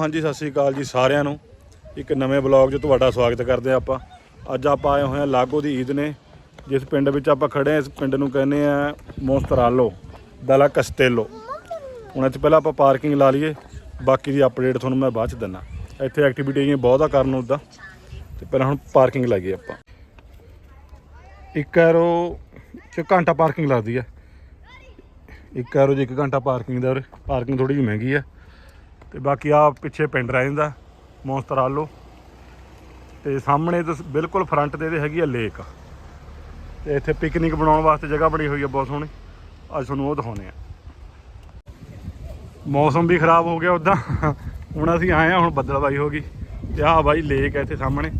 ਹਾਂਜੀ, ਸਤਿ ਸ੍ਰੀ ਅਕਾਲ ਜੀ ਸਾਰਿਆਂ ਨੂੰ। ਇੱਕ ਨਵੇਂ ਬਲੌਗ 'ਚ ਤੁਹਾਡਾ ਸਵਾਗਤ ਕਰਦੇ ਹਾਂ ਆਪਾਂ। ਅੱਜ ਆਪਾਂ ਆਏ ਹੋਏ ਹਾਂ ਲਾਗੋ ਦੀ ਈਦ ਨੇ, ਜਿਸ ਪਿੰਡ ਵਿੱਚ ਆਪਾਂ ਖੜੇ ਹਾਂ। ਇਸ ਪਿੰਡ ਨੂੰ ਕਹਿੰਦੇ ਆ ਮੋਸਤਰਾਲੋ, ਦਲਾ ਕਸਟੇਲੋ ਉਹਨਾਂ 'ਚ ਪਹਿਲਾਂ ਆਪਾਂ ਪਾਰਕਿੰਗ ਲਾ ਲਈਏ। ਬਾਕੀ ਦੀ ਅਪਡੇਟ ਤੁਹਾਨੂੰ ਮੈਂ ਬਾਅਦ 'ਚ ਦਿੰਦਾ। ਇੱਥੇ ਐਕਟੀਵਿਟੀਆਂ ਬਹੁਤ ਆ ਕਰਨ ਨੂੰ ਉੱਦਾਂ। ਤੇ ਪਹਿਲਾਂ ਹੁਣ ਪਾਰਕਿੰਗ ਲਾਈਏ ਆਪਾਂ। ਇੱਕ ਐਰੋ 'ਚ ਘੰਟਾ ਪਾਰਕਿੰਗ ਲੱਗਦੀ ਆ। ਇੱਕ ਐਰੋ 'ਚ ਇੱਕ ਘੰਟਾ ਪਾਰਕਿੰਗ ਦਾ ਉਰੇ। ਪਾਰਕਿੰਗ ਥੋੜੀ ਜਿਹੀ ਮਹਿੰਗੀ ਆ। ਤੇ ਬਾਕੀ ਆ ਪਿੱਛੇ ਪਿੰਡ ਰਹਿ ਜਾਂਦਾ ਮੌਂਸਤਰਾਲੋ ਤੇ ਸਾਹਮਣੇ ਤੋਂ ਬਿਲਕੁਲ ਫਰੰਟ ਤੇ ਇਹਦੇ ਹੈਗੀ ਆ ਲੇਕ ਤੇ ਇੱਥੇ ਪਿਕਨਿਕ ਬਣਾਉਣ ਵਾਸਤੇ ਜਗ੍ਹਾ ਬਣੀ ਹੋਈ ਆ ਬਹੁਤ ਸੋਹਣੀ। ਅੱਜ ਤੁਹਾਨੂੰ ਉਹ ਦਿਖਾਉਂਦੇ ਆ। ਮੌਸਮ ਵੀ ਖਰਾਬ ਹੋ ਗਿਆ ਉਦਾਂ। ਹੁਣ ਅਸੀਂ ਆਏ ਆ, ਹੁਣ ਬੱਦਲਬਾਈ ਹੋ ਗਈ। ਤੇ ਆਹ ਬਾਈ ਲੇਕ ਹੈ ਇੱਥੇ ਸਾਹਮਣੇ।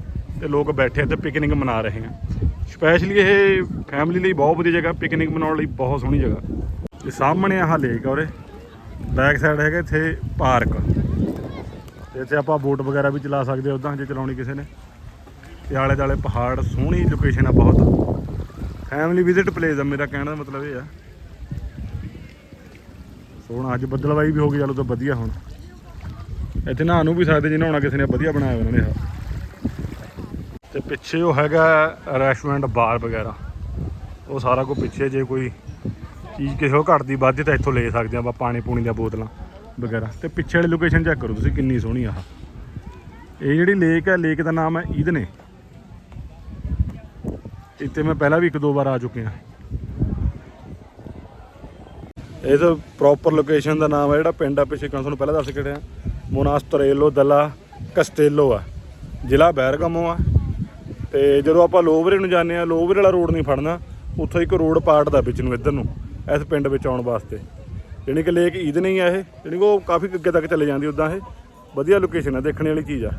ਤੇ ਲੋਕ ਬੈਠੇ ਇੱਥੇ ਪਿਕਨਿਕ ਮਨਾ ਰਹੇ ਆ। ਸਪੈਸ਼ਲੀ ਇਹ ਫੈਮਿਲੀ ਲਈ ਬਹੁਤ ਵਧੀਆ ਜਗ੍ਹਾ ਪਿਕਨਿਕ ਮਨਾਉਣ ਲਈ ਬਹੁਤ ਸੋਹਣੀ ਜਗ੍ਹਾ। ਤੇ ਸਾਹਮਣੇ ਆਹ ਲੇਕ ਆ ਉਰੇ। ਬੈਕ ਸਾਈਡ ਹੈਗਾ ਇੱਥੇ ਪਾਰਕ। ਤੇ ਇੱਥੇ ਆਪਾਂ ਬੋਟ ਵਗੈਰਾ ਵੀ ਚਲਾ ਸਕਦੇ ਆ ਉਦਾਂ ਜੇ ਚਲਾਉਣੀ ਕਿਸੇ ਨੇ। ਤੇ ਆਲੇ ਦਾਲੇ ਪਹਾੜ, ਸੋਹਣੀ ਲੋਕੇਸ਼ਨ ਆ ਬਹੁਤ। ਫੈਮਿਲੀ ਵਿਜ਼ਿਟ ਪਲੇਸ ਆ, ਮੇਰਾ ਕਹਿਣ ਦਾ ਮਤਲਬ ਇਹ ਆ। ਸੋਹਣਾ ਅੱਜ ਬੱਦਲਵਾਈ ਵੀ ਹੋ ਗਈ, ਚਲੋ ਤਾਂ ਵਧੀਆ ਹੁਣ। ਇੱਥੇ ਨਹਾਉਣ ਨੂੰ ਵੀ ਸਕਦੇ ਜੇ ਨਹਾਉਣਾ ਕਿਸੇ ਨੇ ਵਧੀਆ ਬਣਾਇਆ ਉਹਨਾਂ ਨੇ ਆਹ ਤੇ ਪਿੱਛੇ ਉਹ ਹੈਗਾ ਰੈਸਟੋਰੈਂਟ, ਬਾਰ ਵਗੈਰਾ। ਉਹ ਸਾਰਾ ਕੁਝ ਪਿੱਛੇ, ਜੇ ਕੋਈ ਚੀਜ਼ ਕਿਸੇ ਉਹ ਘਟਦੀ ਵੱਧਦੀ ਤਾਂ ਇੱਥੋਂ ਲੈ ਸਕਦੇ ਆ ਆਪਾਂ ਪਾਣੀ ਪੂਣੀ ਦੀਆਂ ਬੋਤਲਾਂ ਵਗੈਰਾ। ਤੇ ਪਿੱਛੇ ਵਾਲੀ ਲੋਕੇਸ਼ਨ ਚੈੱਕ ਕਰੋ ਤੁਸੀਂ ਕਿੰਨੀ ਸੋਹਣੀ ਆ ਆਹ। ਇਹ ਜਿਹੜੀ ਲੇਕ ਹੈ ਲੇਕ ਦਾ ਨਾਮ ਹੈ ਈਦਨੇ। ਇੱਥੇ ਮੈਂ ਪਹਿਲਾਂ ਵੀ ਇੱਕ ਦੋ ਵਾਰ ਆ ਚੁੱਕਿਆ। ਇਹ ਤਾਂ ਪ੍ਰੋਪਰ ਲੋਕੇਸ਼ਨ ਦਾ ਨਾਮ ਹੈ, ਜਿਹੜਾ ਪਿੰਡ ਆ ਪਿੱਛੇ kan ਤੁਹਾਨੂੰ ਪਹਿਲਾਂ ਦੱਸ ਕੇ ਹਟਿਆ। ਮੋਨਾਸਟਰੇਲੋ ਦਲਾ ਕਸਟੇਲੋ ਆ। ਜ਼ਿਲ੍ਹਾ ਬੈਰਗਮੋ ਆ। ਤੇ ਜਦੋਂ ਆਪਾਂ ਲੋਵਰੇ ਨੂੰ ਜਾਂਦੇ ਆ ਲੋਵਰੇ ਵਾਲਾ ਰੋਡ ਨਹੀਂ ਫੜਨਾ, ਉੱਥੋਂ ਇੱਕ ਰੋਡ ਪਾਰਟ ਦਾ ਵਿੱਚ ਨੂੰ, ਇੱਧਰ ਨੂੰ। ਇਸ ਪਿੰਡ ਵਿੱਚ ਆਉਣ ਵਾਸਤੇ। ਜਾਣੀ ਕਿ ਲੇਕ ਈਦ ਨਹੀਂ ਆ ਇਹ, ਜਾਣੀ ਕਿ ਉਹ ਕਾਫੀ ਅੱਗੇ ਤੱਕ ਚਲੇ ਜਾਂਦੀ ਉਦਾਂ ਇਹ। ਵਧੀਆ ਲੋਕੇਸ਼ਨ ਆ, ਦੇਖਣ ਵਾਲੀ ਚੀਜ਼ ਆ।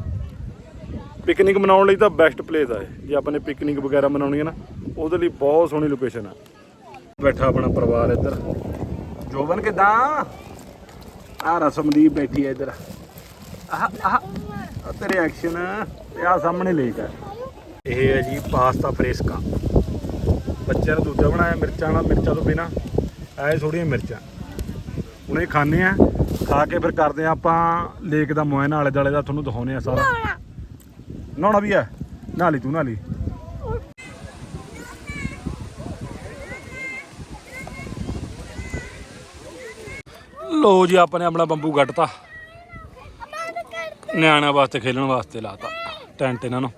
ਪਿਕਨਿਕ ਮਨਾਉਣ ਲਈ ਤਾਂ ਬੈਸਟ ਪਲੇਸ ਆ ਇਹ। ਜੇ ਆਪਾਂ ਨੇ ਪਿਕਨਿਕ ਵਗੈਰਾ ਮਨਾਉਣੀ ਹੈ ਨਾ, ਉਹਦੇ ਲਈ ਬਹੁਤ ਸੋਹਣੀ ਲੋਕੇਸ਼ਨ ਆ। ਬੈਠਾ ਆਪਣਾ ਪਰਿਵਾਰ ਇੱਧਰ। ਜੋਬਨ, ਕਿਦਾਂ? ਆ ਰਸਮਦੀਪ ਬੈਠੀ ਹੈ ਇੱਧਰ। ਆਹ ਆਹ ਤੇਰੇ ਐਕਸ਼ਨ ਤੇ ਆ ਸਾਹਮਣੇ ਲੇਕ ਹੈ ਇਹ ਹੈ ਜੀ ਪਾਸਤਾ ਫਰੇਸਕਾ। ਬੱਚਿਆਂ ਨੇ ਦੂਜਾ ਬਣਾਇਆ, ਮਿਰਚਾਂ ਵਾਲਾ ਮਿਰਚਾਂ ਤੋਂ ਬਿਨਾ। ਐ ਥੋੜੀਆਂ ਮਿਰਚਾਂ। ਇਹ ਖਾਣੇ ਆ ਖਾ ਕੇ ਫਿਰ ਕਰਦੇ ਆ ਆਪਾਂ ਲੇਕ ਦਾ ਮੁਆਇਨਾ ਆਲੇ ਦੁਆਲੇ ਦਾ ਤੁਹਾਨੂੰ ਦਿਖਾਉਨੇ ਆ ਸਾਰਾ। ਨਹਾਉਣਾ। ਵੀ ਹੈ? ਨਹਾ ਲਈ ਤੂੰ ਨਹਾ ਲਈ। ਲੋ ਜੀ ਆਪਾਂ ਨੇ ਆਪਣਾ ਬੰਬੂ ਗੱਟਤਾ। ਨਿਆਣਿਆਂ ਵਾਸਤੇ ਖੇਲਣ ਵਾਸਤੇ ਲਾਤਾ। ਟੈਂਟ ਇਹਨਾਂ ਨੂੰ।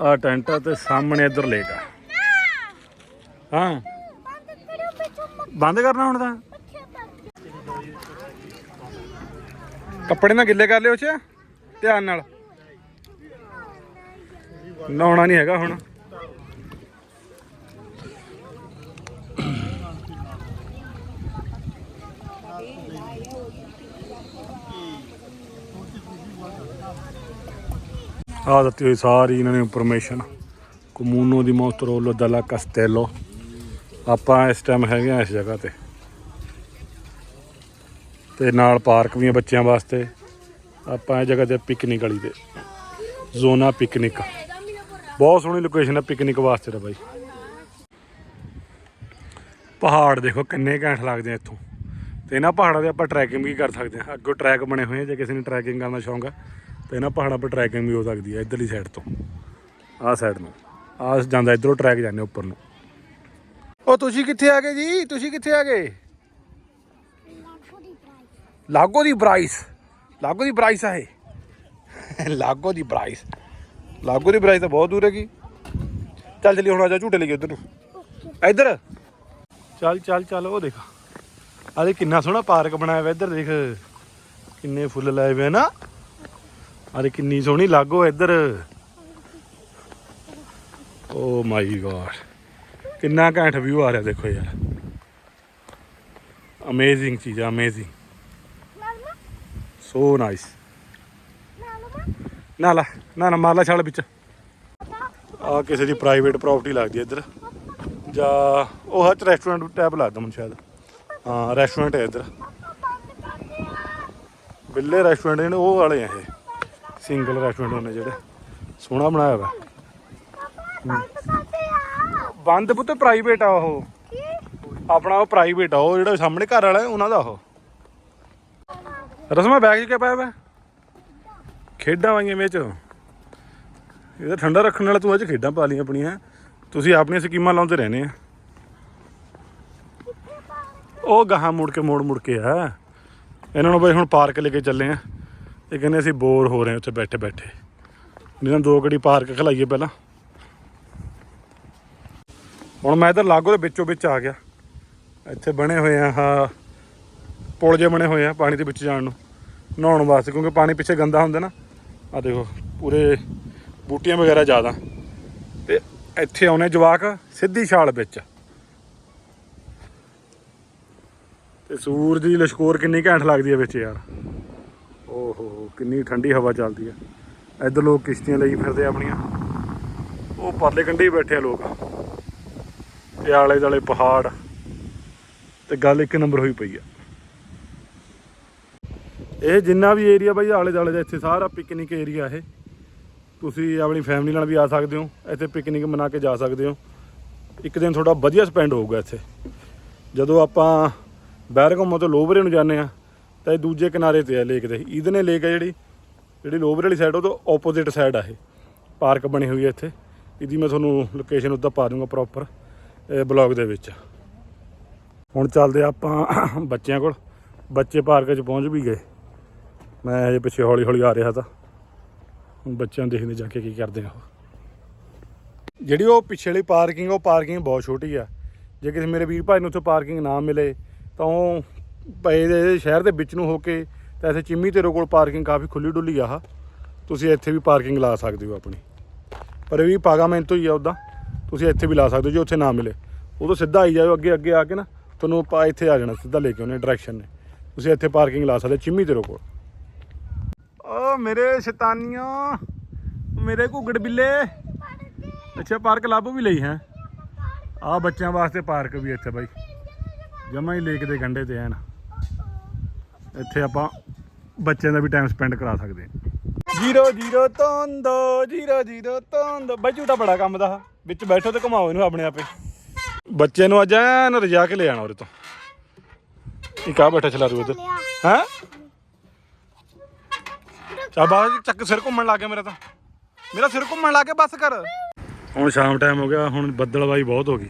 ਆ ਟੈਂਟ ਆ ਤੇ ਸਾਹਮਣੇ ਇੱਧਰ ਲੇਕ ਆ। ਹਾਂ। ਬੰਦ ਕਰਨਾ ਹੁਣ ਤਾਂ? ਕੱਪੜੇ ਨਾਲ ਗਿੱਲੇ ਕਰ ਲਿਓ ਚ ਧਿਆਨ ਨਾਲ। ਨਹਾਉਣਾ ਨਹੀਂ ਹੈਗਾ ਹੁਣ। ਆ ਦਿੱਤੀ ਹੋਈ ਸਾਰੀ ਇਹਨਾਂ ਨੇ ਇਨਫੋਰਮੇਸ਼ਨ ਕਮੂਨੋ ਦੀ ਮੋਸਟਰੋਲੋ ਦਲਾ ਕਸਟੈਲੋ ਆਪਾਂ ਇਸ ਟਾਈਮ ਹੈਗੇ ਆ ਇਸ ਜਗ੍ਹਾ ਤੇ। ਤੇ ਨਾਲ ਪਾਰਕ ਵੀ ਆ ਬੱਚਿਆਂ ਵਾਸਤੇ। ਆਪਾਂ ਇਹ ਜਗ੍ਹਾ ਤੇ ਪਿਕਨਿਕ ਵਾਲੀ ਤੇ। ਜ਼ੋਨਾ ਪਿਕਨਿਕ ਬਹੁਤ ਸੋਹਣੀ ਲੋਕੇਸ਼ਨ ਹੈ ਪਿਕਨਿਕ ਵਾਸਤੇ ਤਾਂ ਬਾਈ। ਪਹਾੜ ਦੇਖੋ ਕਿੰਨੇ ਘੈਂਟ ਲੱਗਦੇ ਆ ਇੱਥੋਂ। ਤੇ ਇਹਨਾਂ ਪਹਾੜਾਂ ਤੇ ਆਪਾਂ ਟਰੈਕਿੰਗ ਵੀ ਕਰ ਸਕਦੇ ਹਾਂ। ਅੱਗੋਂ ਟਰੈਕ ਬਣੇ ਹੋਏ ਆ, ਜੇ ਕਿਸੇ ਨੂੰ ਟਰੈਕਿੰਗ ਕਰਨ ਦਾ ਸ਼ੌਂਕ ਆ। ਤੇ ਇਹਨਾਂ ਪਹਾੜਾਂ 'ਤੇ ਟਰੈਕਿੰਗ ਵੀ ਹੋ ਸਕਦੀ ਹੈ ਇੱਧਰਲੀ ਸਾਈਡ ਤੋਂ। ਆਹ ਸਾਈਡ ਨੂੰ। ਆਹ ਜਾਂਦਾ, ਇੱਧਰੋਂ ਟਰੈਕ ਜਾਂਦੇ ਉੱਪਰ ਨੂੰ। ਉਹ ਤੁਸੀਂ ਕਿੱਥੇ ਆ ਗਏ ਜੀ? ਤੁਸੀਂ ਕਿੱਥੇ ਆ ਗਏ? ਲਾਗੋ ਦੀ ਬਰਾਈਸ ਲਾਗੋ ਦੀ ਬਰਾਈਸ ਆ ਇਹ। ਲਾਗੋ ਦੀ ਬਰਾਈਸ ਲਾਗੋ ਦੀ ਬਰਾਈਸ ਤਾਂ ਬਹੁਤ ਦੂਰ ਹੈਗੀ। ਚੱਲ ਚਲੀ ਹੁਣ ਆ ਜਾ, ਝੂਟੇ ਲੈ ਕੇ ਉਧਰ ਨੂੰ। ਇੱਧਰ। ਚੱਲ ਚੱਲ ਚੱਲ, ਉਹ ਦੇਖ। ਆਲੇ ਕਿੰਨਾ ਸੋਹਣਾ ਪਾਰਕ ਬਣਾਇਆ ਹੋਇਆ ਇੱਧਰ ਦੇਖ। ਕਿੰਨੇ ਫੁੱਲ ਲਾਏ ਹੋਏ ਨਾ। ਅਰੇ ਕਿੰਨੀ ਸੋਹਣੀ ਲਾਗੋ ਇੱਧਰ। ਓ ਮਾਈ ਗॉड ਕਿੰਨਾ ਘੈਂਟ ਵਿਊ ਆ ਰਿਹਾ ਦੇਖੋ ਯਾਰ। ਅਮੇਜ਼ਿੰਗ ਚੀਜ਼ ਆ ਅਮੇਜ਼ਿੰਗ ਸੋ ਨਾਈਸ ਨਾ ਲਾ ਨਾ ਨਾ ਮਾਰ ਲਾ ਛਾਲ ਵਿੱਚ। ਆ ਕਿਸੇ ਦੀ ਪ੍ਰਾਈਵੇਟ ਪ੍ਰਾਪਰਟੀ ਲੱਗਦੀ ਇੱਧਰ। ਜਾਂ ਉਹ ਹੱਥ ਰੈਸਟੋਰੈਂਟ ਟੈਬ ਲੱਗਦਾ ਮੈਨੂੰ ਸ਼ਾਇਦ। ਹਾਂ ਰੈਸਟੋਰੈਂਟ ਹੈ ਇੱਧਰ। ਬਿੱਲੇ ਰੈਸਟੋਰੈਂਟ ਨੇ ਉਹ ਵਾਲੇ ਆ ਇਹ। ਸਿੰਗਲ ਰੈਸਟੋਰੈਂਟ ਹੁੰਦੇ ਜਿਹੜੇ। ਸੋਹਣਾ ਬਣਾਇਆ ਹੋਇਆ ਬੰਦ ਪੁੱਤ ਪ੍ਰਾਈਵੇਟ ਆ ਉਹ। ਆਪਣਾ ਉਹ ਪ੍ਰਾਈਵੇਟ ਆ, ਉਹ ਜਿਹੜਾ ਸਾਹਮਣੇ ਘਰ ਵਾਲਾ ਉਹਨਾਂ ਦਾ ਉਹ। ਰਸਮਾ ਬੈਗ 'ਚ ਕਿਆ ਪਾਇਆ ਵਾ? ਖੇਡਾਂ ਵਾਂਗੀਆਂ ਵਿੱਚ। ਇਹ ਤਾਂ ਠੰਡਾ ਰੱਖਣ ਵਾਲਾ, ਤੂੰ ਅੱਜ ਖੇਡਾਂ ਪਾ ਲਈਆਂ ਆਪਣੀਆਂ। ਤੁਸੀਂ ਆਪਣੀਆਂ ਸਕੀਮਾਂ ਲਾਉਂਦੇ ਰਹਿੰਦੇ ਆ। ਉਹ ਗਾਹਾਂ ਮੁੜ ਕੇ, ਮੋੜ ਮੁੜ ਕੇ ਆ। ਇਹਨਾਂ ਨੂੰ ਬਈ ਹੁਣ ਪਾਰਕ ਲੈ ਕੇ ਚੱਲੇ ਆ। ਇਹ ਕਹਿੰਦੇ ਅਸੀਂ ਬੋਰ ਹੋ ਰਹੇ ਹਾਂ ਉੱਥੇ ਬੈਠੇ ਬੈਠੇ ਇਹਨਾਂ ਦੋ ਘੜੀ ਪਾਰਕ ਖਲਾਈਏ ਪਹਿਲਾਂ। ਹੁਣ ਮੈਂ ਇੱਧਰ ਲਾਗੋ ਦੇ ਵਿੱਚੋਂ ਵਿੱਚ ਆ ਗਿਆ। ਇੱਥੇ ਬਣੇ ਹੋਏ ਆ ਹਾਂ ਪੁਲ ਜੇ ਬਣੇ ਹੋਏ ਆ ਪਾਣੀ ਦੇ ਵਿੱਚ ਜਾਣ ਨੂੰ, ਨਹਾਉਣ ਵਾਸਤੇ, ਕਿਉਂਕਿ ਪਾਣੀ ਪਿੱਛੇ ਗੰਦਾ ਹੁੰਦਾ ਨਾ। ਆ ਦੇਖੋ, ਪੂਰੇ ਬੂਟੀਆਂ ਵਗੈਰਾ ਜ਼ਿਆਦਾ। ਤੇ ਇੱਥੇ ਆਉਣੇ ਜਵਾਕ ਸਿੱਧੀ ਛਾਲ ਵਿੱਚ। ਤੇ ਸੂਰਜ ਦੀ ਲਸ਼ਕੋਰ ਕਿੰਨੀ ਘੈਂਟ ਲੱਗਦੀ ਹੈ ਵਿੱਚ ਯਾਰ। ਓਹੋ, ਕਿੰਨੀ ਠੰਡੀ ਹਵਾ ਚੱਲਦੀ ਹੈ ਇੱਧਰ ਲੋਕ ਕਿਸ਼ਤੀਆਂ ਲਈ ਫਿਰਦੇ ਆਪਣੀਆਂ। ਉਹ ਪਰਲੇ ਕੰਢੇ ਬੈਠੇ ਆ ਲੋਕ। ਤੇ ਆਲੇ ਦੁਆਲੇ ਪਹਾੜ ਤੇ ਗੱਲ ਇੱਕ ਨੰਬਰ ਹੋਈ ਪਈ ਆ। ਇਹ ਜਿੰਨਾ ਵੀ ਏਰੀਆ ਬਾਈ ਆਲੇ ਦੁਆਲੇ ਦਾ ਇੱਥੇ ਸਾਰਾ ਪਿਕਨਿਕ ਏਰੀਆ ਇਹ। ਤੁਸੀਂ ਆਪਣੀ ਫੈਮਿਲੀ ਨਾਲ ਵੀ ਆ ਸਕਦੇ ਹੋ, ਇੱਥੇ ਪਿਕਨਿਕ ਮਨਾ ਕੇ ਜਾ ਸਕਦੇ ਹੋ। ਇੱਕ ਦਿਨ ਤੁਹਾਡਾ ਵਧੀਆ ਸਪੈਂਡ ਹੋਊਗਾ ਇੱਥੇ। ਜਦੋਂ ਆਪਾਂ ਬੈਰਗਮੋ ਤੋਂ ਲੋਬਰੇ ਨੂੰ ਜਾਂਦੇ ਆ ਤਾਂ ਇਹ ਦੂਜੇ ਕਿਨਾਰੇ ਤੇ ਆ ਲੇਕ ਦੇ। ਇਹਦਨੇ ਲੇਕ ਆ ਜਿਹੜੀ ਜਿਹੜੀ ਲੋਬਰੇ ਵਾਲੀ ਸਾਈਡ ਉਹ ਤੋਂ ਆਪੋਜ਼ਿਟ ਸਾਈਡ ਆ ਇਹ। ਪਾਰਕ ਬਣੀ ਹੋਈ ਹੈ ਇੱਥੇ। ਇਹਦੀ ਮੈਂ ਤੁਹਾਨੂੰ ਲੋਕੇਸ਼ਨ ਉੱਦਾਂ ਪਾ ਦੂੰਗਾ ਪ੍ਰੋਪਰ ਬਲੌਗ ਦੇ ਵਿੱਚ। ਹੁਣ ਚੱਲਦੇ ਆਪਾਂ ਬੱਚਿਆਂ ਕੋਲ। ਬੱਚੇ ਪਾਰਕ 'ਚ ਪਹੁੰਚ ਵੀ ਗਏ। ਮੈਂ ਅਜੇ ਪਿੱਛੇ ਹੌਲੀ ਹੌਲੀ ਆ ਰਿਹਾ ਤਾਂ। ਹੁਣ ਬੱਚਿਆਂ ਨੂੰ ਦੇਖਦੇ ਜਾ ਕੇ ਕੀ ਕਰਦੇ ਆ ਉਹ। ਜਿਹੜੀ ਉਹ ਪਿੱਛੇ ਵਾਲੀ ਪਾਰਕਿੰਗ, ਉਹ ਪਾਰਕਿੰਗ ਬਹੁਤ ਛੋਟੀ ਆ। ਜੇ ਕਿਸੇ ਮੇਰੇ ਵੀਰ ਭਾਈ ਨੂੰ ਉੱਥੇ ਪਾਰਕਿੰਗ ਨਾ ਮਿਲੇ, ਤਾਂ ਉਹ ਪਏ ਦੇ ਸ਼ਹਿਰ ਦੇ ਵਿੱਚ ਨੂੰ ਹੋ ਕੇ, ਤਾਂ ਇੱਥੇ ਚਿੰਮੀ ਤੇਰੇ ਕੋਲ ਪਾਰਕਿੰਗ ਕਾਫੀ ਖੁੱਲੀ ਡੁੱਲੀ ਆ ਆਹ। ਤੁਸੀਂ ਇੱਥੇ ਵੀ ਪਾਰਕਿੰਗ ਲਾ ਸਕਦੇ ਹੋ ਆਪਣੀ। ਪਰ ਇਹ ਵੀ ਪਾਗਾ ਪਾਗਾਮੈਂਟ ਹੀ ਆ ਉਦਾਂ। ਤੁਸੀਂ ਇੱਥੇ ਵੀ ਲਾ ਸਕਦੇ ਹੋ, ਜੇ ਉੱਥੇ ਨਾ ਮਿਲੇ। ਉਦੋਂ ਸਿੱਧਾ ਆਈ ਜਾਓ ਅੱਗੇ ਅੱਗੇ ਆ ਕੇ ਨਾ ਤੁਹਾਨੂੰ ਆਪਾਂ ਇੱਥੇ ਆ ਜਾਣਾ, ਸਿੱਧਾ ਲੈ ਕੇ ਉਹਨੇ ਡਾਇਰੈਕਸ਼ਨ ਨੇ। ਤੁਸੀਂ ਇੱਥੇ ਪਾਰਕਿੰਗ ਲਾ ਸਕਦੇ ਚਿੰਮੀ ਤੇਰੇ ਕੋਲ। ਓ ਮੇਰੇ ਸ਼ੈਤਾਨੀਆਂ ਮੇਰੇ ਘੁੱਗੜ ਬਿੱਲੇ। ਅੱਛਾ ਪਾਰਕ ਲੱਭ ਵੀ ਲਈ ਹੈ। ਆ ਬੱਚਿਆਂ ਵਾਸਤੇ ਪਾਰਕ ਵੀ ਇੱਥੇ ਬਾਈ। ਜਮਾ ਹੀ ਲੇਕ ਦੇ ਕੰਢੇ ਤੇ ਐਨ। ਇੱਥੇ ਆਪਾਂ ਬੱਚਿਆਂ ਦਾ ਵੀ ਟਾਈਮ ਸਪੈਂਡ ਕਰਾ ਸਕਦੇ ਹਾਂ। ਜੀਰੋ ਜੀਰੋ ਤੋਂਦੋ ਜੀਰੋ ਜੀਰੋ ਤੋਂਦੋ ਬਾਈ ਝੂਟਾ ਬੜਾ ਕੰਮ ਦਾ ਵਿੱਚ ਬੈਠੋ ਤੇ ਘੁਮਾਓ ਇਹਨੂੰ ਆਪਣੇ ਆਪੇ। ਬੱਚੇ ਨੂੰ ਅੱਜ ਐਨ ਰਜਾ ਕੇ ਲੈ ਆਣਾ ਉਰੇ ਤੋਂ। ਇੱਕ ਆ ਬੈਠਾ ਚਲਾ ਰੂ ਉਧਰ ਹੈ? ਬਾਹਰ ਚੱਕ ਸਿਰ ਘੁੰਮਣ ਲੱਗ ਗਿਆ ਮੇਰਾ ਤਾਂ। ਮੇਰਾ ਸਿਰ ਘੁੰਮਣ ਲੱਗ ਗਿਆ ਬਸ ਕਰ। ਹੁਣ ਸ਼ਾਮ ਟਾਈਮ ਹੋ ਗਿਆ ਹੁਣ ਬੱਦਲਵਾਈ ਬਹੁਤ ਹੋ ਗਈ।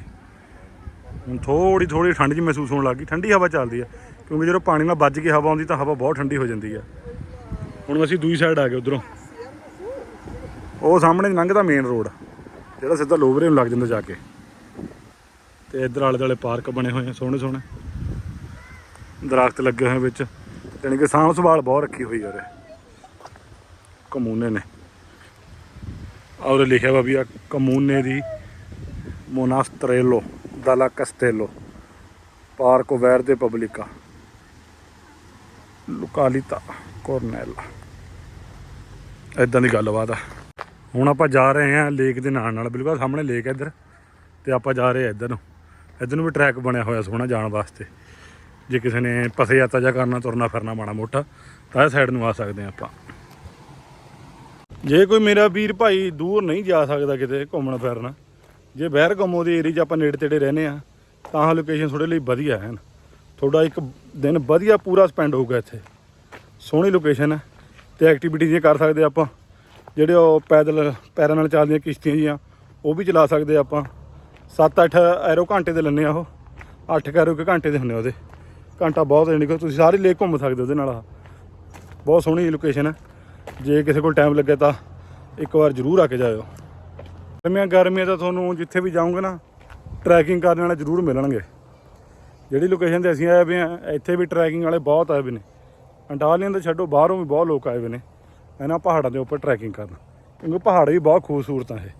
ਹੁਣ ਥੋੜੀ ਥੋੜੀ ਠੰਡ ਜੀ ਮਹਿਸੂਸ ਹੋਣ ਲੱਗ ਠੰਡੀ ਹਵਾ ਚੱਲਦੀ ਆ। ਕਿਉਂਕਿ ਜਦੋਂ ਪਾਣੀ ਨਾਲ ਵੱਜ ਕੇ ਹਵਾ ਆਉਂਦੀ ਤਾਂ ਹਵਾ ਬਹੁਤ ਠੰਡੀ ਹੋ ਜਾਂਦੀ ਆ। ਹੁਣ ਅਸੀਂ ਦੂਜੀ ਸਾਈਡ ਆ ਗਏ ਉਧਰੋਂ। ਉਹ ਸਾਹਮਣੇ ਲੰਘਦਾ ਮੇਨ ਰੋਡ ਜਿਹੜਾ ਸਿੱਧਾ ਲੋਵਰੇ ਨੂੰ ਲੱਗ ਜਾਂਦਾ ਜਾ ਕੇ। ਤੇ ਇੱਧਰ ਆਲੇ ਦੁਆਲੇ ਪਾਰਕ ਬਣੇ ਹੋਏ ਆ, ਸੋਹਣੇ ਸੋਹਣੇ। ਦਰਖਤ ਲੱਗੇ ਹੋਏ ਵਿੱਚ। ਯਾਨੀ ਕਿ ਸਾਂਭ ਸੰਭਾਲ ਬਹੁਤ ਰੱਖੀ ਹੋਈ ਆ ਕਮੂਨੇ ਨੇ। ਔਰ ਲਿਖਿਆ ਵਾ ਵੀ ਆ ਕਮੂਨੇ ਦੀ ਮੋਨਾਸਟਰੇਲੋ, ਦਾਲਾ ਕਸਟੇਲੋ, ਪਾਰਕੋ ਵੈਰਦੇ ਪਬਲਿਕਾ। ਲੁਕਾਲੀਤਾ ਕੋਰਨੈਲਾ। ਇਦਾਂ ਦੀ ਗੱਲਬਾਤ ਆ। ਹੁਣ ਆਪਾਂ ਜਾ ਰਹੇ ਹਾਂ ਲੇਕ ਦੇ ਨਾਲ ਨਾਲ, ਬਿਲਕੁਲ ਸਾਹਮਣੇ ਲੇਕ ਹੈ ਇੱਧਰ, ਤੇ ਆਪਾਂ ਜਾ ਰਹੇ ਆ ਇੱਧਰ ਨੂੰ। ਇੱਧਰ ਨੂੰ ਵੀ ਟਰੈਕ ਬਣਿਆ ਹੋਇਆ ਸੋਹਣਾ ਜਾਣ ਵਾਸਤੇ। ਜੇ ਕਿਸੇ ਨੇ ਪਸੇ ਯਾਤਾ ਜਾ ਕਰਨਾ, ਤੁਰਨਾ, ਫਿਰਨਾ ਮਾੜਾ ਮੋਟਾ, ਤਾਂ ਇਹ ਸਾਈਡ ਨੂੰ ਆ ਸਕਦੇ ਆ ਆਪਾਂ। ਜੇ ਕੋਈ ਮੇਰਾ ਵੀਰ ਭਾਈ ਦੂਰ ਨਹੀਂ ਜਾ ਸਕਦਾ ਕਿਤੇ ਘੁੰਮਣ ਫਿਰਨ, ਜੇ ਬਹਿਰ ਗਮੋ ਦੇ ਏਰੀਆ 'ਚ ਆਪਾਂ ਨੇੜੇ ਤੇੜੇ ਰਹਿੰਦੇ ਆ ਤਾਂ ਲੋਕੇਸ਼ਨ ਤੁਹਾਡੇ ਲਈ ਵਧੀਆ ਹੈ ਤੁਹਾਡਾ ਇੱਕ ਦਿਨ ਵਧੀਆ ਪੂਰਾ ਸਪੈਂਡ ਹੋਊਗਾ ਇੱਥੇ। ਸੋਹਣੀ ਲੋਕੇਸ਼ਨ ਹੈ। ਤੇ ਐਕਟੀਵਿਟੀਜ਼ ਇਹ ਕਰ ਸਕਦੇ ਆਪਾਂ, ਜਿਹੜੇ ਉਹ ਪੈਦਲ, ਪੈਰਾਂ ਨਾਲ ਚੱਲਦੀਆਂ ਕਿਸ਼ਤੀਆਂ ਜੀਆਂ, ਉਹ ਵੀ ਚਲਾ ਸਕਦੇ ਆਪਾਂ। 7-8 ਐਰੋ ਘੰਟੇ ਦੇ ਲੈਂਦੇ ਆ ਉਹ। 8 ਐਰੋ ਕਿ ਘੰਟੇ ਦੇ ਹੁੰਦੇ ਉਹਦੇ। ਘੰਟਾ ਬਹੁਤ ਯਾਨੀ ਕਿ ਤੁਸੀਂ ਸਾਰੀ ਲੇਕ ਘੁੰਮ ਸਕਦੇ ਉਹਦੇ ਨਾਲ ਬਹੁਤ ਸੋਹਣੀ ਲੋਕੇਸ਼ਨ ਹੈ ਜੇ ਕਿਸੇ ਕੋਲ ਟਾਈਮ ਲੱਗੇ ਤਾਂ ਇੱਕ ਵਾਰ ਜ਼ਰੂਰ ਆ ਕੇ ਜਾਇਓ। ਗਰਮੀਆਂ ਗਰਮੀਆਂ ਤਾਂ ਤੁਹਾਨੂੰ ਜਿੱਥੇ ਵੀ ਜਾਓਗੇ ਨਾ ਟਰੈਕਿੰਗ ਕਰਨ ਵਾਲੇ ਜ਼ਰੂਰ ਮਿਲਣਗੇ। ਜਿਹੜੀ ਲੋਕੇਸ਼ਨ ਤੇ ਅਸੀਂ ਆਏ ਵੀ ਆ, ਇੱਥੇ ਵੀ ਟਰੈਕਿੰਗ ਵਾਲੇ ਬਹੁਤ ਆਏ ਵੀ ਨੇ। ਅੰਟਾਲੀਅਨ ਤਾਂ ਛੱਡੋ, ਬਾਹਰੋਂ ਵੀ ਬਹੁਤ ਲੋਕ ਆਏ ਹੋਏ ਨੇ ਇਹਨਾਂ ਪਹਾੜਾਂ ਦੇ ਉੱਪਰ ਟਰੈਕਿੰਗ ਕਰਨ। ਕਿਉਂਕਿ ਪਹਾੜ ਵੀ ਬਹੁਤ ਖੂਬਸੂਰਤ ਆ ਇਹ।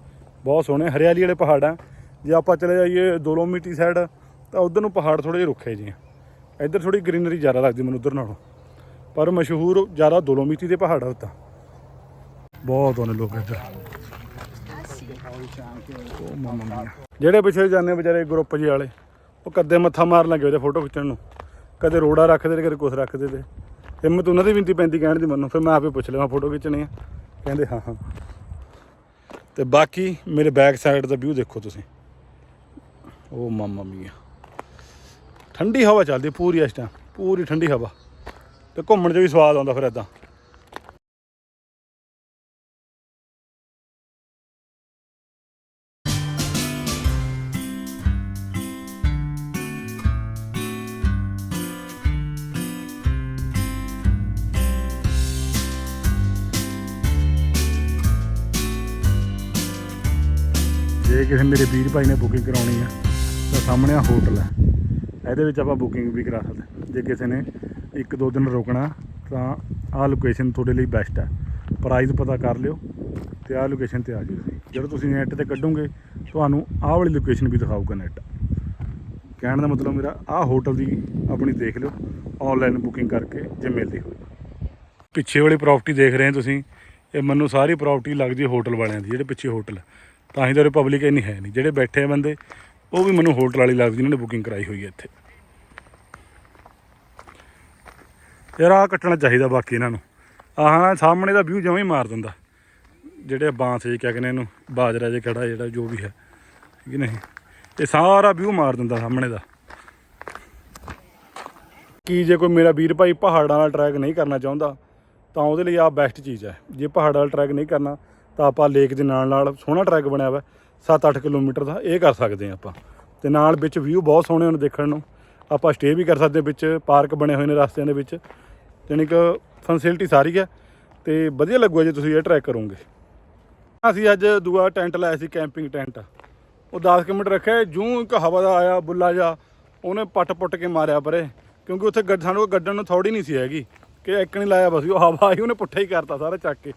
ਬਹੁਤ ਸੋਹਣੇ, ਹਰਿਆਲੀ ਵਾਲੇ ਪਹਾੜ ਆ। ਜੇ ਆਪਾਂ ਚਲੇ ਜਾਈਏ ਦੋਲੋਮੀਟੀ ਸਾਈਡ ਤਾਂ ਉਧਰ ਨੂੰ ਪਹਾੜ ਥੋੜੇ ਜਿਹੇ ਰੁੱਖੇ ਜੀ ਆ। ਇੱਧਰ ਥੋੜੀ ਗ੍ਰੀਨਰੀ ਜ਼ਿਆਦਾ ਲੱਗਦੀ ਮੈਨੂੰ ਉਧਰ ਨਾਲੋਂ। ਪਰ ਮਸ਼ਹੂਰ ਜ਼ਿਆਦਾ ਦੋਲੋਮੀਤੀ ਦੇ ਪਹਾੜ ਆ ਉੱਤਾ ਬਹੁਤ ਉਹਨੇ ਲੋਕ ਇੱਧਰ। ਉਹ ਮਾਮਾ ਜਿਹੜੇ ਪਿੱਛੇ ਜਾਂਦੇ ਵਿਚਾਰੇ ਗਰੁੱਪ ਜੀ ਵਾਲੇ, ਉਹ ਕਦੇ ਮੱਥਾ ਮਾਰਨ ਲੱਗੇ ਉਹਦੇ ਫੋਟੋ ਖਿੱਚਣ ਨੂੰ। ਕਦੇ ਰੋੜਾ ਰੱਖਦੇ ਤੇ ਕਦੇ ਕੁਛ ਰੱਖਦੇ ਤੇ। ਹਿੰਮਤ ਉਹਨਾਂ ਦੀ ਵਿੰਤੀ ਪੈਂਦੀ ਕਹਿਣ ਦੀ ਮੈਨੂੰ। ਫਿਰ ਮੈਂ ਆਪੇ ਪੁੱਛ ਲਿਆ ਫੋਟੋ ਖਿੱਚਣੀ ਆ। ਕਹਿੰਦੇ ਹਾਂ ਹਾਂ। ਤੇ ਬਾਕੀ ਮੇਰੇ ਬੈਕ ਸਾਈਡ ਦਾ ਵਿਊ ਦੇਖੋ ਤੁਸੀਂ। ਉਹ ਮਾਮਾ ਮੀਆ। ਠੰਡੀ ਹਵਾ ਚੱਲਦੀ ਪੂਰੀ ਇਸ ਟਾਈਮ ਪੂਰੀ ਠੰਡੀ ਹਵਾ। ਤੇ ਘੁੰਮਣ 'ਚ ਵੀ ਸਵਾਦ ਆਉਂਦਾ ਫਿਰ ਇਦਾਂ ਜੇ ਕਿਸੇ ਮੇਰੇ ਵੀਰ ਭਾਈ ਨੇ ਬੁਕਿੰਗ ਕਰਾਉਣੀ ਆ, ਤਾਂ ਸਾਹਮਣੇ ਆ ਹੋਟਲ ਹੈ ਇਹਦੇ ਵਿੱਚ ਆਪਾਂ ਬੁਕਿੰਗ ਵੀ ਕਰਾ ਸਕਦੇ ਜੇ ਕਿਸੇ ਨੇ ਇੱਕ ਦੋ ਦਿਨ ਰੁਕਣਾ, ਤਾਂ ਆਹ ਲੋਕੇਸ਼ਨ ਤੁਹਾਡੇ ਲਈ ਬੈਸਟ ਹੈ ਪ੍ਰਾਈਸ ਪਤਾ ਕਰ ਲਿਓ ਤੇ ਆਹ ਲੋਕੇਸ਼ਨ ਤੇ ਆ ਜਾਓ ਤੁਸੀਂ। ਜਦੋਂ ਤੁਸੀਂ ਨੈਟ ਤੇ ਕੱਢੋਗੇ, ਤੁਹਾਨੂੰ ਆਹ ਵਾਲੀ ਲੋਕੇਸ਼ਨ ਵੀ ਦਿਖਾਊਗਾ ਨੈਟ ਕਹਿਣ ਦਾ ਮਤਲਬ ਮੇਰਾ ਆਹ ਹੋਟਲ ਦੀ ਆਪਣੀ ਦੇਖ ਲਿਓ ਆਨਲਾਈਨ ਬੁਕਿੰਗ ਕਰਕੇ ਜੇ ਮਿਲਦੀ ਹੋਵੇ ਪਿੱਛੇ ਵਾਲੀ ਪ੍ਰਾਪਰਟੀ ਦੇਖ ਰਹੇ ਹੋ ਤੁਸੀਂ। ਇਹ ਮੈਨੂੰ ਸਾਰੀ ਪ੍ਰਾਪਰਟੀ ਲੱਗਦੀ ਹੈ ਹੋਟਲ ਵਾਲਿਆਂ ਦੀ, ਜਿਹੜੇ ਪਿੱਛੇ ਹੋਟਲ ਤਾਂ ਹੀ ਤਾਂ ਰਿਪਬਲਿਕ ਇੰਨੀ ਹੈ ਨਹੀਂ। ਜਿਹੜੇ ਬੈਠੇ ਬੰਦੇ, ਉਹ ਵੀ ਮੈਨੂੰ ਹੋਟਲ ਵਾਲੀ ਲੱਗਦੀ ਇਹਨਾਂ ਨੇ ਬੁਕਿੰਗ ਕਰਾਈ ਹੋਈ ਹੈ ਇੱਥੇ। ਯਾਰ ਆਹ ਕੱਟਣਾ ਚਾਹੀਦਾ ਬਾਕੀ ਇਹਨਾਂ ਨੂੰ। ਆਹ ਨਾ ਸਾਹਮਣੇ ਦਾ ਵਿਊ ਜਮਾਂ ਹੀ ਮਾਰ ਦਿੰਦਾ। ਜਿਹੜੇ ਬਾਂਸ ਜੇ ਕਿਆ ਕਹਿੰਦੇ ਇਹਨੂੰ, ਬਾਜਰਾ ਜੇ ਖੜਾ ਜਿਹੜਾ ਜੋ ਵੀ ਹੈ, ਠੀਕ ਨਹੀਂ? ਇਹ ਸਾਰਾ ਵਿਊ ਮਾਰ ਦਿੰਦਾ ਸਾਹਮਣੇ ਦਾ। ਕੀ ਜੇ ਕੋਈ ਮੇਰਾ ਵੀਰ ਭਾਈ ਪਹਾੜਾਂ ਵਾਲਾ ਟਰੈਕ ਨਹੀਂ ਕਰਨਾ ਚਾਹੁੰਦਾ, ਤਾਂ ਉਹਦੇ ਲਈ ਆ ਬੈਸਟ ਚੀਜ਼ ਹੈ। ਜੇ ਪਹਾੜਾਂ ਵਾਲਾ ਟਰੈਕ ਨਹੀਂ ਕਰਨਾ ਤਾਂ ਆਪਾਂ ਲੇਕ ਦੇ ਨਾਲ ਨਾਲ ਸੋਹਣਾ ਟਰੈਕ ਬਣਿਆ ਹੋਇਆ 7-8 ਕਿਲੋਮੀਟਰ ਦਾ, ਇਹ ਕਰ ਸਕਦੇ ਹਾਂ ਆਪਾਂ। ਤੇ ਨਾਲ ਵਿੱਚ ਵਿਊ ਬਹੁਤ ਸੋਹਣੇ ਹਨ ਦੇਖਣ ਨੂੰ। ਆਪਾਂ ਸਟੇ ਵੀ ਕਰ ਸਕਦੇ ਵਿੱਚ, ਪਾਰਕ ਬਣੇ ਹੋਏ ਨੇ ਰਸਤਿਆਂ ਦੇ ਵਿੱਚ। ਜਾਣੀ ਕਿ ਫੈਸਿਲਿਟੀ ਸਾਰੀ ਹੈ ਤੇ ਵਧੀਆ ਲੱਗੂਗਾ ਜੇ ਤੁਸੀਂ ਇਹ ਟਰੈਕ ਕਰੋਗੇ। ਅਸੀਂ ਅੱਜ ਦੂਆ ਟੈਂਟ ਲਾਇਆ ਸੀ ਕੈਂਪਿੰਗ ਟੈਂਟ। ਉਹ 10 ਕੁ ਮਿੰਟ ਰੱਖਿਆ ਜੂੰ ਇੱਕ ਹਵਾ ਦਾ ਆਇਆ, ਬੁੱਲਾ ਜਾ ਉਹਨੇ ਪੱਟ ਪੁੱਟ ਕੇ ਮਾਰਿਆ ਪਰੇ। ਕਿਉਂਕਿ ਉੱਥੇ ਗੱਡ, ਸਾਨੂੰ ਗੱਡਣ ਨੂੰ ਥੋੜੀ ਨਹੀਂ ਸੀ ਹੈਗੀ, ਕਿ ਇੱਕ ਨਹੀਂ ਲਾਇਆ ਬਸ, ਉਹ ਹਵਾ ਆਈ, ਉਹਨੇ ਪੁੱਠਾ ਹੀ ਕਰਤਾ ਸਾਰਾ ਚੱਕ ਕੇ।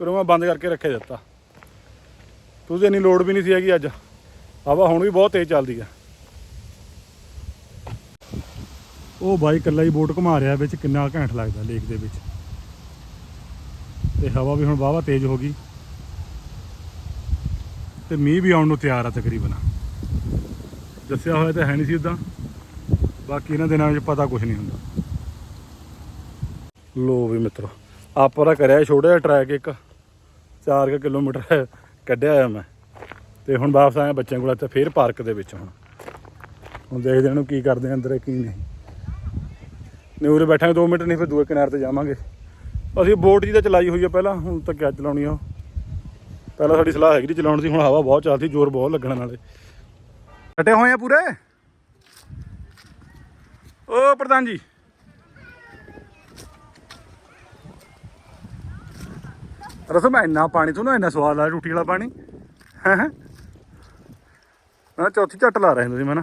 ਫਿਰ ਉਹ ਮੈਂ ਬੰਦ ਕਰਕੇ ਰੱਖਿਆ ਦਿੱਤਾ। ਤੁਸੀਂ ਇੰਨੀ ਲੋਡ ਵੀ ਨਹੀਂ ਸੀ ਹੈਗੀ ਅੱਜ। ਹਵਾ ਹੁਣ ਵੀ ਬਹੁਤ ਤੇਜ਼ ਚੱਲਦੀ ਆ। ਉਹ ਬਾਈ ਇਕੱਲਾ ਹੀ ਬੋਟ ਘੁਮਾ ਰਿਹਾ ਵਿੱਚ ਕਿੰਨਾ ਘੈਂਟ ਲੱਗਦਾ ਲੇਕ ਦੇ ਵਿੱਚ। ਤੇ ਹਵਾ ਵੀ ਹੁਣ ਵਾਹਵਾ ਤੇਜ਼ ਹੋ ਗਈ। ਤੇ ਮੀਂਹ ਵੀ ਆਉਣ ਨੂੰ ਤਿਆਰ ਆ ਤਕਰੀਬਨ। ਦੱਸਿਆ ਹੋਇਆ ਤਾਂ ਹੈ ਨਹੀਂ ਸੀ ਉਦਾਂ ਬਾਕੀ ਇਹਨਾਂ ਦਿਨਾਂ ਵਿੱਚ ਪਤਾ ਕੁਝ ਨਹੀਂ ਹੁੰਦਾ। ਲੋ ਵੀ ਮਿੱਤਰੋ ਆਪਾਂ ਦਾ ਕਰਿਆ ਛੋਟਾ ਜਿਹਾ ਟਰੈਕ ਇੱਕ। 4 ਕਿਲੋਮੀਟਰ ਕੱਢਿਆ ਹੋਇਆ ਮੈਂ। ਤੇ ਹੁਣ ਵਾਪਸ ਆਇਆ ਬੱਚਿਆਂ ਕੋਲ ਤੇ ਫੇਰ ਪਾਰਕ ਦੇ ਵਿੱਚ ਹੁਣ। ਹੁਣ ਦੇਖਦੇ ਹਾਂ ਇਹਨੂੰ ਕੀ ਕਰਦੇ ਆ ਅੰਦਰ, ਕੀ ਨਹੀਂ। ਨਿਊਰੇ ਬੈਠਾਂਗੇ 2 ਮਿੰਟ ਨਹੀਂ, ਫਿਰ ਦੂਏ ਕਿਨਾਰੇ ਤੇ ਜਾਵਾਂਗੇ। ਅਸੀਂ ਬੋਟ ਜੀ ਤਾਂ ਚਲਾਈ ਹੋਈ ਆ ਪਹਿਲਾਂ, ਹੁਣ ਤਾਂ ਕਿਆ ਚਲਾਉਣੀ ਆ ਪਹਿਲਾਂ ਸਾਡੀ ਸਲਾਹ ਹੈਗੀ ਸੀ ਚਲਾਉਣ ਦੀ, ਹੁਣ ਹਵਾ ਬਹੁਤ ਚੱਲਦੀ, ਜ਼ੋਰ ਬਹੁਤ ਲੱਗਣਾ ਨਾਲੇ। ਕੱਟੇ ਹੋਏ ਆ ਪੂਰੇ? ਓ ਪ੍ਰਧਾਨ ਜੀ ਰਸਮ ਇੰਨਾ ਪਾਣੀ ਤੋਂ ਨਾ ਇੰਨਾ ਸਵਾਦ ਆ ਰੋਟੀ ਵਾਲਾ ਪਾਣੀ। ਹੈ ਹੈ। ਮੈਂ ਚੌਥੀ ਝੱਟ ਲਾ ਰਹੇ ਤੁਸੀਂ ਮੈਂ ਨਾ।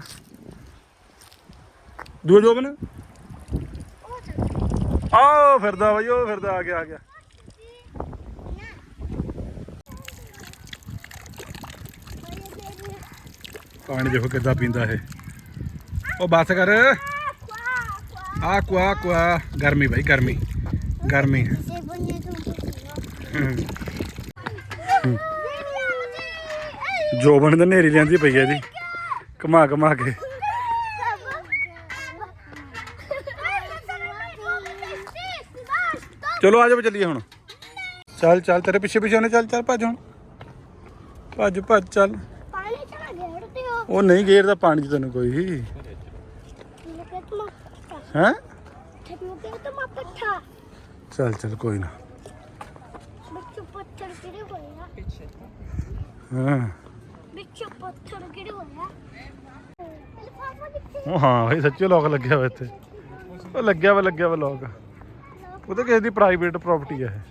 ਦੂਜੇ ਜੋਬਨ? ਆ ਫਿਰਦਾ ਬਾਈ ਉਹ ਫਿਰਦਾ ਆ ਗਿਆ ਆ ਗਿਆ। ਪਾਣੀ ਦੇਖੋ ਕਿੱਦਾਂ ਪੀਂਦਾ ਇਹ। ਉਹ ਬਸ ਕਰ। ਆ ਕੁਆ ਗਰਮੀ ਭਾਈ ਗਰਮੀ। ਗਰਮੀ। ਜੋਬਨ ਦੇ ਨੇਰੀ ਲੈਂਦੀ ਪਈ ਹੈ ਜੀ ਕਮਾ ਕਮਾ ਕੇ। ਚਲੋ ਆ ਜਾਓ, ਚੱਲੀਏ ਹੁਣ। ਚੱਲ ਚੱਲ, ਤੇਰੇ ਪਿੱਛੇ ਪਿੱਛੇ ਉਹਨੇ ਚੱਲ ਚੱਲ, ਭੱਜ ਹੁਣ। ਭੱਜ ਭੱਜ, ਚੱਲ। ਉਹ ਨਹੀਂ ਗੇਰਦਾ ਪਾਣੀ ਚ ਤੈਨੂੰ ਕੋਈ। ਹੈ? ਚੱਲ ਚੱਲ, ਕੋਈ ਨਾ। ਹਾਂ। ਭਾਈ ਸੱਚੇ ਲੋਕ ਲੱਗਿਆ ਹੋਇਆ ਇੱਥੇ। ਉਹ ਲੱਗਿਆ ਵਾ ਲੱਗਿਆ ਵਾ ਲੋਕ ਉਹ ਕਿਸੇ ਦੀ ਪ੍ਰਾਈਵੇਟ ਪ੍ਰਾਪਰਟੀ ਹੈ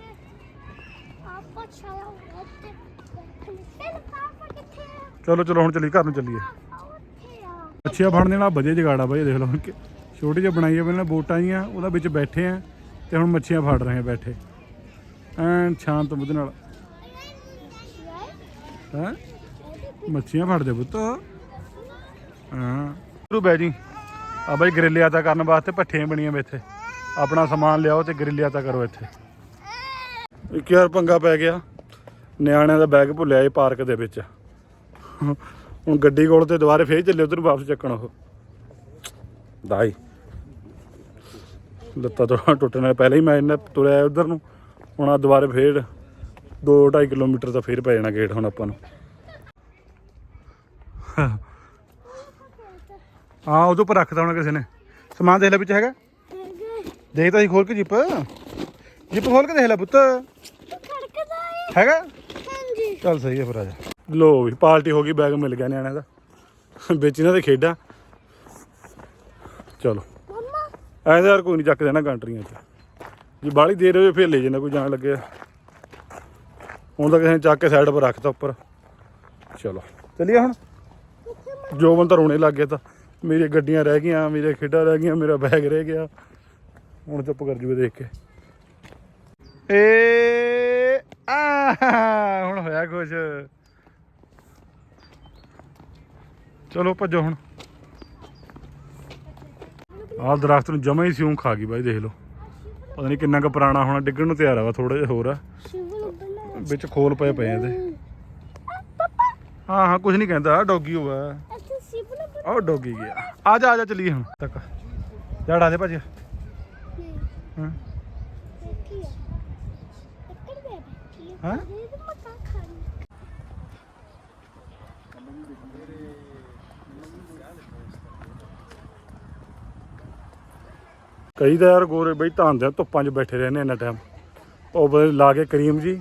ਚਲੋ ਚਲੋ ਹੁਣ ਚੱਲੀ ਘਰ ਨੂੰ ਚੱਲੀਏ। ਆ ਉੱਥੇ ਆ। ਮੱਛੀਆਂ ਫੜਨ ਦੇ ਵਧੀਆ ਜਗਾੜਾ ਭਾਈ ਦੇਖ ਲਓ ਹੁਣ ਕਿ ਛੋਟੀ ਜਿਹੀ ਬਣਾਈ ਹੈ ਪਹਿਲਾਂ ਬੋਟਾਂ ਜੀਆਂ ਉਹਦਾ ਵਿੱਚ ਬੈਠੇ ਆ ਤੇ ਹੁਣ ਮੱਛੀਆਂ ਫੜ ਰਹੇ ਆ ਬੈਠੇ। ਐਨ ਸ਼ਾਂਤ ਬੁੱਧ ਨਾਲ। ਹੈ? ਮੱਛੀਆਂ ਫੜਦੇ ਪੁੱਤ। ਹਾਂ। ਰੂ ਬੈ ਜੀ। ਆ ਬਾਈ ਗਰਿਲਿਆਤਾ ਕਰਨ ਵਾਸਤੇ ਪੱਠੀਆਂ ਬਣੀਆਂ ਵੇ ਇੱਥੇ। ਆਪਣਾ ਸਮਾਨ ਲਿਆਓ ਤੇ ਗਰਿਲਿਆਤਾ ਕਰੋ ਇੱਥੇ। ਇੱਕ ਯਾਰ ਪੰਗਾ ਪੈ ਗਿਆ। ਨਿਆਣਿਆਂ ਦਾ ਬੈਗ ਭੁੱਲਿਆ ਇਹ ਪਾਰਕ ਦੇ ਵਿੱਚ। ਹੁਣ ਗੱਡੀ ਕੋਲ ਤੇ ਦੁਬਾਰੇ ਫੇਰ ਚੱਲੇ, ਉਧਰ ਵਾਪਸ ਚੱਕਣ ਉਹ। ਦਾਈ। ਲੱਤਾਂ ਤੋਂ ਟੁੱਟਣ ਪਹਿਲਾਂ ਹੀ ਮੈਂ ਇੰਨਾ ਤੁਰਿਆ ਉਧਰ ਨੂੰ। ਹੁਣ ਆ ਦੁਬਾਰੇ ਫੇਰ 2.5 ਕਿਲੋਮੀਟਰ ਦਾ ਫੇਰ ਪੈ ਜਾਣਾ ਗੇਟ ਹੁਣ ਆਪਾਂ ਨੂੰ। ਹਾਂ ਉਹਦੇ ਉੱਪਰ ਰੱਖਦਾ ਹੋਣਾ ਕਿਸੇ ਨੇ। ਸਮਾਨ ਦੇਖ ਲੈ ਵਿੱਚ ਹੈਗਾ। ਦੇਖ ਤਾਂ ਸੀ ਖੋਲ ਕੇ ਜਿੱਪ ਜਿੱਪ ਖੋਲ ਕੇ ਦੇਖ ਲੈ ਪੁੱਤ। ਹੈ ਹੈਗਾ? ਹਾਂਜੀ ਚੱਲ ਸਹੀ ਹੈ ਫਿਰ ਆ ਜਾ। ਲੋ ਵੀ ਪਾਰਟੀ ਹੋ ਗਈ ਬੈਗ ਮਿਲ ਗਿਆ ਨਿਆਣਿਆਂ ਦਾ। ਵਿੱਚ ਇਹਨਾਂ ਦੇ ਖੇਡਾਂ। ਚਲੋ। ਮੰਮਾ। ਐਂ ਯਾਰ ਕੋਈ ਨਹੀਂ ਚੱਕ ਦੇਣਾ ਕੰਟਰੀਆਂ 'ਚ। ਜੇ ਬਾਹਲੀ ਦੇਰ ਹੋਵੇ ਫਿਰ ਲੈ ਜਾਂਦਾ ਕੋਈ ਜਾਣ ਲੱਗਿਆ। ਹੁਣ ਤਾਂ ਕਿਸੇ ਨੇ ਚੱਕ ਕੇ ਸਾਈਡ 'ਪਰ ਰੱਖਤਾ ਉੱਪਰ। ਚਲੋ। ਚੱਲੀਏ ਹੁਣ। ਜੋ ਬੰਦਾ ਰੋਣੇ ਲੱਗ ਗਿਆ ਤਾਂ। ਮੇਰੀਆਂ ਗੱਡੀਆਂ ਰਹਿ ਗਈਆਂ, ਮੇਰੀਆਂ ਖੇਡਾਂ ਰਹਿ ਗਈਆਂ, ਮੇਰਾ ਬੈਗ ਰਹਿ ਗਿਆ। ਹੁਣ ਚੁੱਪ ਕਰ ਜੂਵੇ ਦੇਖ ਕੇ। ਏ ਆ, ਹੁਣ ਹੋਇਆ ਕੁਛ। ਚਲੋ ਭੱਜੋ ਹੁਣ। ਆਹ ਦਰਖਤ ਨੂੰ ਜਮਾ ਹੀ ਸਿਉਂ ਖਾ ਗਈ ਬਾਈ, ਦੇਖ ਲਓ। ਪਤਾ ਨਹੀਂ ਕਿੰਨਾ ਕੁ ਪੁਰਾਣਾ ਹੋਣਾ, ਡਿੱਗਣ ਨੂੰ ਤਿਆਰ ਆ ਵਾ ਥੋੜਾ ਜਿਹਾ ਹੋਰ ਆ। ਵਿੱਚ ਖੋਲ ਪਏ ਪਏ ਇਹਦੇ ਹਾਂ ਹਾਂ ਕੁਝ ਨਹੀਂ ਕਹਿੰਦਾ ਡੌਗੀ ਹੋਆ ਅੱਛਾ ਸ਼ਿਵ ਨੂੰ ਉਹ ਡੌਗੀ ਗਿਆ। ਆ ਜਾ ਆ ਜਾ, ਚੱਲੀਏ ਹੁਣ ਤੱਕ। ਜੜਾ ਦੇ ਭਾਜੀ। ਹਾਂ। ਹਾਂ? ਕਈ ਤਾਂ ਯਾਰ ਗੋਰੇ ਬਈ ਧਾਂਦੇ ਧੁੱਪਾਂ 'ਚ ਬੈਠੇ ਰਹਿੰਦੇ ਇੰਨਾ ਟਾਈਮ ਉਹ ਲਾ ਕੇ ਕਰੀਮ ਜੀ।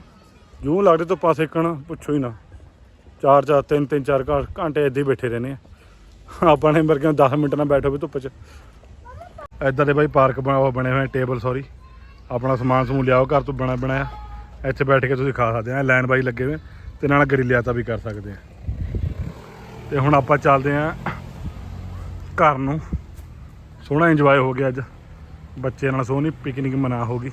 ਜੂੰ ਲੱਗਦੇ ਧੁੱਪਾਂ ਸੇਕਣ ਪੁੱਛੋ ਹੀ ਨਾ। ਚਾਰ ਚਾਰ, ਤਿੰਨ ਤਿੰਨ, ਚਾਰ ਘੰ- ਘੰਟੇ ਇੱਦਾਂ ਹੀ ਬੈਠੇ ਰਹਿੰਦੇ ਆ। ਆਪਾਂ ਨੇ ਮਰ ਕੇ 10 ਮਿੰਟ ਨਾਲ ਬੈਠੋ ਵੀ ਧੁੱਪ 'ਚ। ਐਦਾਂ ਦੇ ਬਾਈ ਪਾਰਕ ਬਣਾ ਬਣੇ ਹੋਏ ਟੇਬਲ ਸੌਰੀ ਆਪਣਾ ਸਮਾਨ ਸਮੂਨ ਲਿਆਓ, ਘਰ ਤੋਂ ਬਣਾ ਬਣਾਇਆ। ਇੱਥੇ ਬੈਠ ਕੇ ਤੁਸੀਂ ਖਾ ਸਕਦੇ ਆ ਲਾਈਨ ਬਾਈ ਲੱਗੇ ਹੋਏ ਤੇ ਨਾਲ ਗਰੀ ਗਰਿਲਿਆਤਾ ਵੀ ਕਰ ਸਕਦੇ ਆ। ਤੇ ਹੁਣ ਆਪਾਂ ਚੱਲਦੇ ਆ ਘਰ ਨੂੰ। ਸੋਹਣਾ ਇੰਜੋਏ ਹੋ ਗਿਆ ਅੱਜ। ਬੱਚੇ ਨਾਲ ਸੋਹਣੀ ਪਿਕਨਿਕ ਮਨਾ ਹੋ ਗਈ।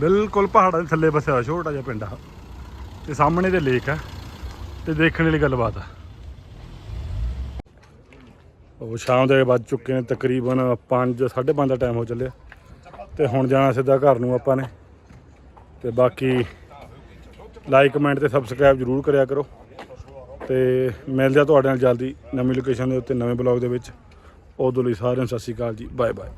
ਬਿਲਕੁਲ ਪਹਾੜਾਂ ਦੇ ਥੱਲੇ ਵਸਿਆ ਛੋਟਾ ਜਿਹਾ ਪਿੰਡ ਆ। ਤੇ ਸਾਹਮਣੇ ਤੇ ਲੇਕ ਆ, ਤੇ ਦੇਖਣ ਵਾਲੀ ਗੱਲਬਾਤ ਆ। ਉਹ ਸ਼ਾਮ ਦੇ ਵੱਜ ਚੁੱਕੇ ਨੇ, ਤਕਰੀਬਨ 5 5:30 ਦਾ ਟਾਈਮ ਹੋ ਚੱਲਿਆ। ਤੇ ਹੁਣ ਜਾਣਾ ਸਿੱਧਾ ਘਰ ਨੂੰ ਆਪਾਂ ਨੇ। ਤੇ ਬਾਕੀ ਲਾਈਕ ਕਮੈਂਟ ਤੇ ਸਬਸਕ੍ਰਾਈਬ ਜਰੂਰ ਕਰਿਆ ਕਰੋ। ਤੇ ਮਿਲਦੇ ਆ ਤੁਹਾਡੇ ਨਾਲ ਜਲਦੀ ਨਵੀਂ ਲੋਕੇਸ਼ਨ ਦੇ ਉੱਤੇ, ਨਵੇਂ ਬਲੌਗ ਦੇ ਵਿੱਚ। ਉਦੋਂ ਲਈ ਸਾਰਿਆਂ ਨੂੰ ਸਤਿ ਸ਼੍ਰੀ ਅਕਾਲ ਜੀ ਬਾਏ ਬਾਏ